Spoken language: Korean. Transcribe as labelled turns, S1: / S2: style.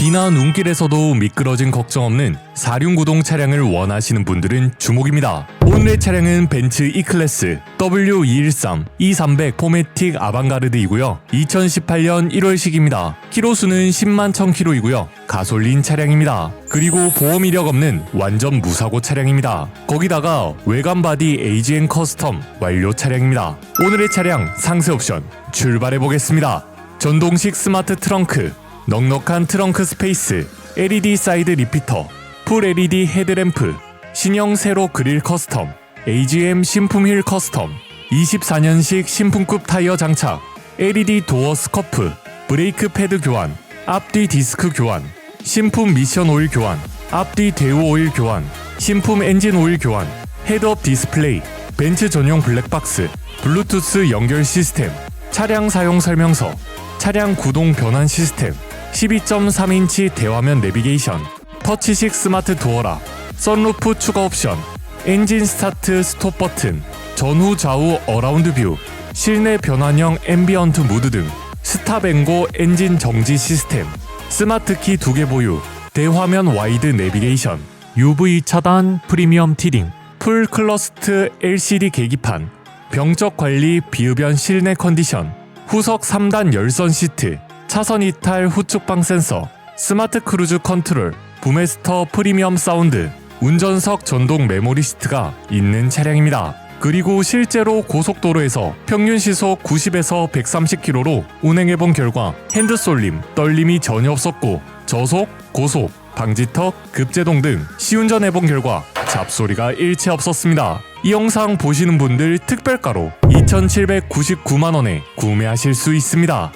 S1: 비나 눈길에서도 미끄러진 걱정 없는 4륜구동 차량을 원하시는 분들은 주목입니다. 오늘의 차량은 벤츠 E클래스 W213 E300 포매틱 아방가르드이고요. 2018년 1월식입니다. 키로수는 10만 1000km이고요. 가솔린 차량입니다. 그리고 보험 이력 없는 완전 무사고 차량입니다. 거기다가 외관 바디 AGN 커스텀 완료 차량입니다. 오늘의 차량 상세 옵션 출발해 보겠습니다. 전동식 스마트 트렁크, 넉넉한 트렁크 스페이스, LED 사이드 리피터, 풀 LED 헤드램프, 신형 세로 그릴 커스텀, AGM 신품 휠 커스텀, 24년식 신품급 타이어 장착, LED 도어 스커프, 브레이크 패드 교환, 앞뒤 디스크 교환, 신품 미션 오일 교환, 앞뒤 대우 오일 교환, 신품 엔진 오일 교환, 헤드업 디스플레이, 벤츠 전용 블랙박스, 블루투스 연결 시스템, 차량 사용 설명서, 차량 구동 변환 시스템, 12.3인치 대화면 내비게이션, 터치식 스마트 도어락, 선루프 추가 옵션, 엔진 스타트 스톱 버튼, 전후 좌우 어라운드 뷰, 실내 변환형 앰비언트 무드 등 스탑 앤고 엔진 정지 시스템, 스마트 키두개 보유, 대화면 와이드 내비게이션, UV 차단 프리미엄 티딩, 풀 클러스트 LCD 계기판, 병적 관리 비흡연 실내 컨디션, 후석 3단 열선 시트, 차선 이탈 후측방 센서, 스마트 크루즈 컨트롤, 부메스터 프리미엄 사운드, 운전석 전동 메모리 시트가 있는 차량입니다. 그리고 실제로 고속도로에서 평균 시속 90에서 130km로 운행해본 결과 핸드솔림, 떨림이 전혀 없었고 저속, 고속, 방지턱, 급제동 등 시운전해본 결과 잡소리가 일체 없었습니다. 이 영상 보시는 분들 특별가로 2,799만원에 구매하실 수 있습니다.